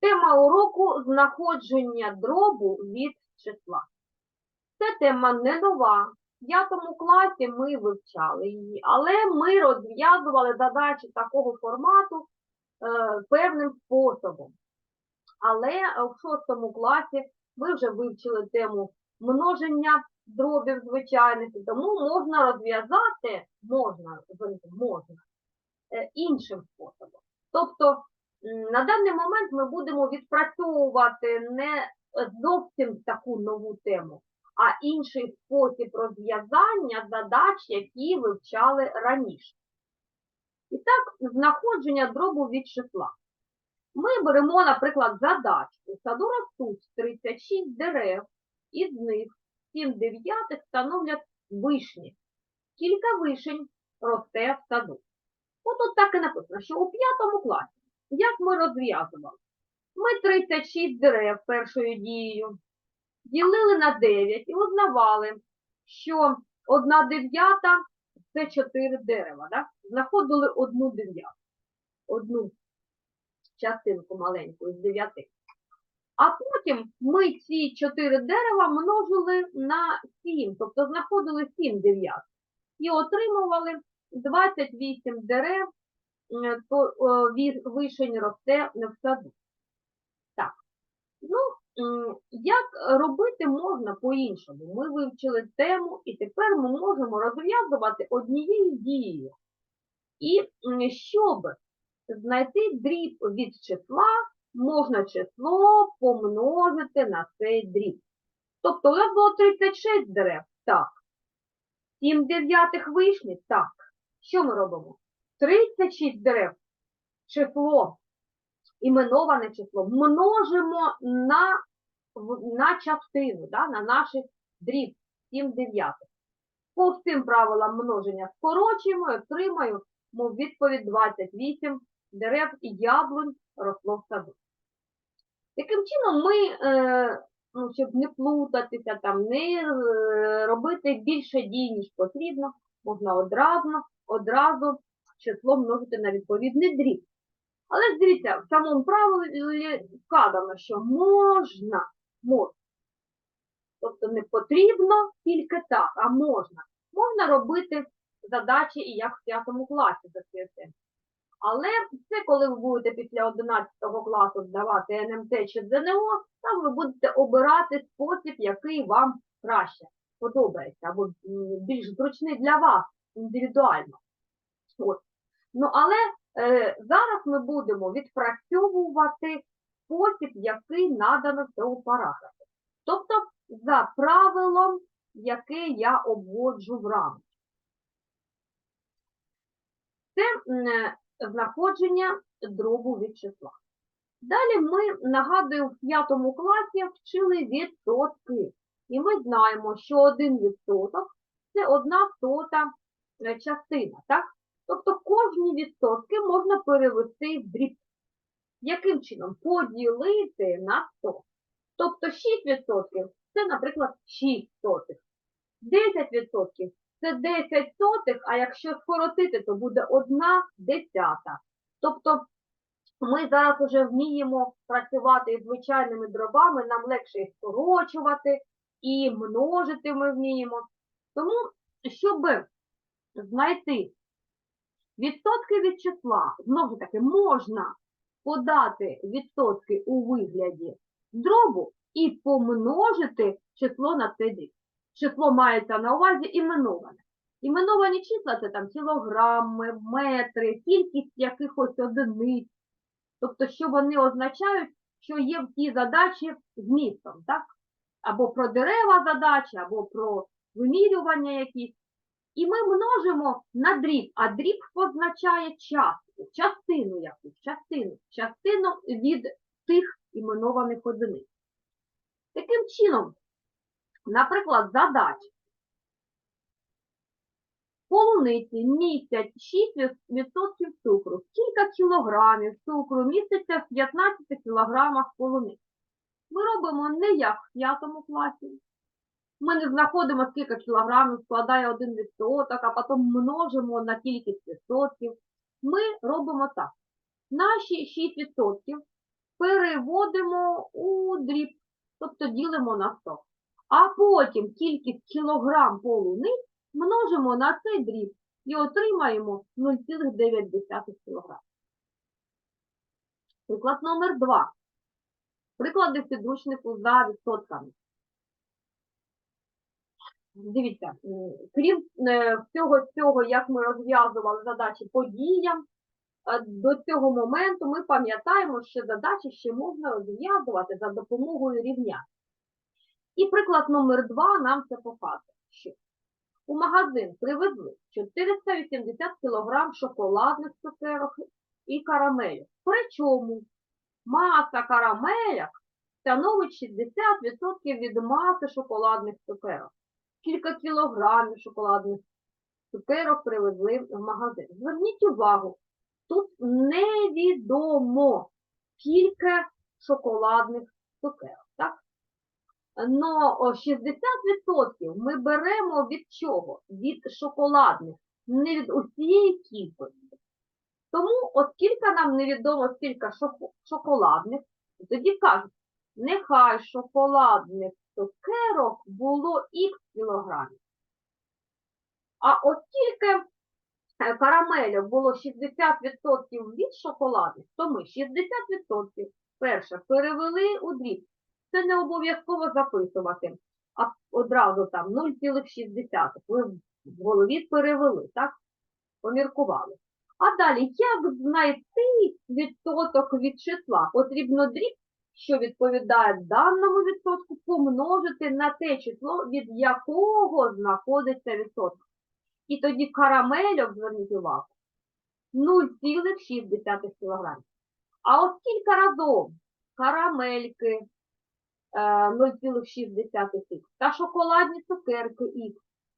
Тема уроку знаходження дробу від числа. Це тема не нова. В п'ятому класі ми вивчали її, але ми розв'язували задачі такого формату е, певним способом. Але в шостому класі ми вже вивчили тему множення дробів звичайних, тому можна розв'язати, можна, можна е, іншим способом. Тобто на даний момент ми будемо відпрацьовувати не зовсім таку нову тему, а інший спосіб розв'язання задач, які вивчали раніше. І так, знаходження дробу від числа. Ми беремо, наприклад, задачу. У саду ростуть 36 дерев, із них 7 дев'ятих становлять вишні. Кілька вишень росте в саду. От тут так і написано, що у п'ятому класі, як ми розв'язували? Ми 36 дерев першою дією ділили на 9 і узнавали, що одна дев'ята це 4 дерева. Да? Знаходили одну дев'яту, одну частинку маленьку з 9. А потім ми ці 4 дерева множили на 7, тобто знаходили 7 дев'ят. І отримували 28 дерев, то е, вишень росте в саду. Так. Ну, як робити можна по-іншому? Ми вивчили тему, і тепер ми можемо розв'язувати однією дією. І щоб знайти дріб від числа, можна число помножити на цей дріб. Тобто у нас було 36 дерев, так. 7 дев'ятих вишні, так. Що ми робимо? 36 дерев, число, іменоване число, множимо на, на частину, да, на наш дріб 7 дев'ятих. По всім правилам множення скорочуємо і отримаємо відповідь 28 дерев і яблунь росло в саду. Таким чином ми, е, ну, щоб не плутатися, там, не е, робити більше дій, ніж потрібно, можна одразу, одразу число множити на відповідний дріб. Але дивіться, в самому правилі вказано, що можна, можна. Тобто не потрібно тільки так, а можна. Можна робити задачі і як в п'ятому класі за цим. Але це коли ви будете після 11 класу здавати НМТ чи ЗНО, там ви будете обирати спосіб, який вам краще подобається, або більш зручний для вас індивідуально. От. Ну, але е, зараз ми будемо відпрацьовувати спосіб, який надано в цьому параграфі. Тобто за правилом, яке я обводжу в рамку. Це е, знаходження дробу від числа. Далі ми, нагадую, в п'ятому класі вчили відсотки. І ми знаємо, що один відсоток це одна сота е, частина. Так? Тобто кожні відсотки можна перевести в дріб. Яким чином? Поділити на 100. Тобто 6% це, наприклад, 6 сотих. 10% це 10 сотих, а якщо скоротити, то буде 1 десята. Тобто ми зараз вже вміємо працювати із звичайними дробами, нам легше їх скорочувати і множити ми вміємо. Тому, щоб знайти відсотки від числа, знову ж таки, можна подати відсотки у вигляді дробу і помножити число на цей дріб. Число мається на увазі іменоване. Іменовані числа це там кілограми, метри, кількість якихось одиниць. Тобто, що вони означають, що є в цій задачі змістом, так? Або про дерева задачі, або про вимірювання якісь. І ми множимо на дріб, а дріб позначає частку, частину якусь, частину, частину від тих іменованих одиниць. Таким чином, наприклад, задача. Полуниці містять 6% цукру. Скільки кілограмів цукру міститься в 15 кілограмах полуниць? Ми робимо не як в п'ятому класі. Ми не знаходимо, скільки кілограмів складає 1%, а потім множимо на кількість відсотків. Ми робимо так. Наші 6% переводимо у дріб, тобто ділимо на 100. А потім кількість кілограм полуниць множимо на цей дріб і отримаємо 0,9 кг. Приклад номер 2. Приклади підручнику за відсотками. Дивіться, крім е, всього цього, як ми розв'язували задачі по діям, е, до цього моменту ми пам'ятаємо, що задачі ще можна розв'язувати за допомогою рівня. І приклад номер 2 нам це показує, що у магазин привезли 480 кг шоколадних цукерок і карамелів. Причому маса карамеляк становить 60% від маси шоколадних цукерок. Кілька кілограмів шоколадних цукерок привезли в магазин. Зверніть увагу, тут невідомо скільки шоколадних цукерок. Так? Но 60% ми беремо від чого? Від шоколадних, не від усієї кількості. Тому, оскільки нам невідомо скільки шоколадних, тоді кажуть, нехай шоколадних цукерок було х кілограмів. А оскільки е, карамелю було 60% від шоколадних, то ми 60% перше перевели у дріб. Це не обов'язково записувати, а одразу там 0,6. Ви в голові перевели, так? Поміркували. А далі, як знайти відсоток від числа? Потрібно дріб, що відповідає даному відсотку, помножити на те число, від якого знаходиться відсоток. І тоді карамельок, зверніть увагу, 0,6 кг. А оскільки разом карамельки е, 0,6 х та шоколадні цукерки х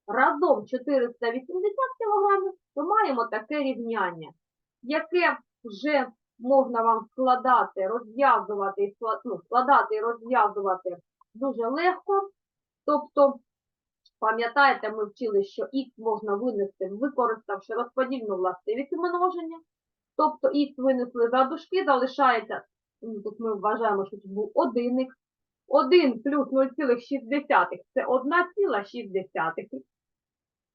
разом 480 кг, то маємо таке рівняння, яке вже можна вам складати, розв'язувати, ну, складати і розв'язувати дуже легко. Тобто, пам'ятаєте, ми вчили, що х можна винести, використавши розподільну властивість множення. Тобто х винесли за дужки, залишається, ну, тут ми вважаємо, що тут був 1х. 1 плюс 0,6 це 1,6.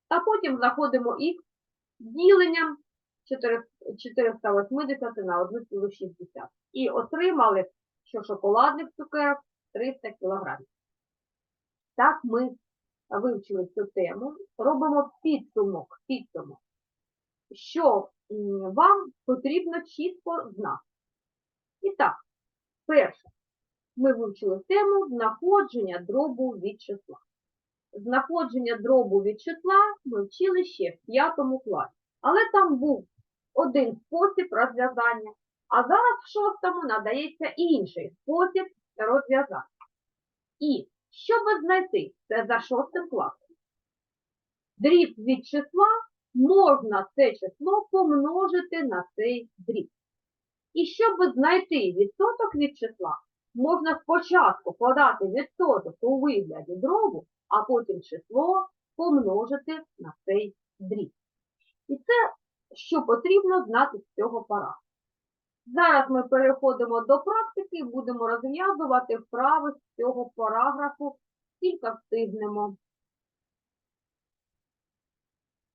А потім знаходимо х діленням 4 480 на 1,6. І отримали, що шоколадних цукерок 300 кг. Так ми вивчили цю тему. Робимо підсумок, підсумок, що вам потрібно чітко знати. І так, перше, ми вивчили тему знаходження дробу від числа. Знаходження дробу від числа ми вчили ще в п'ятому класі. Але там був один спосіб розв'язання, а зараз в шостому надається інший спосіб розв'язання. І щоб знайти це за шостим класом, дріб від числа можна це число помножити на цей дріб. І щоб знайти відсоток від числа, можна спочатку подати відсоток у вигляді дробу, а потім число помножити на цей дріб. І це, що потрібно знати з цього параграфу. Зараз ми переходимо до практики будемо розв'язувати вправи з цього параграфу, скільки встигнемо.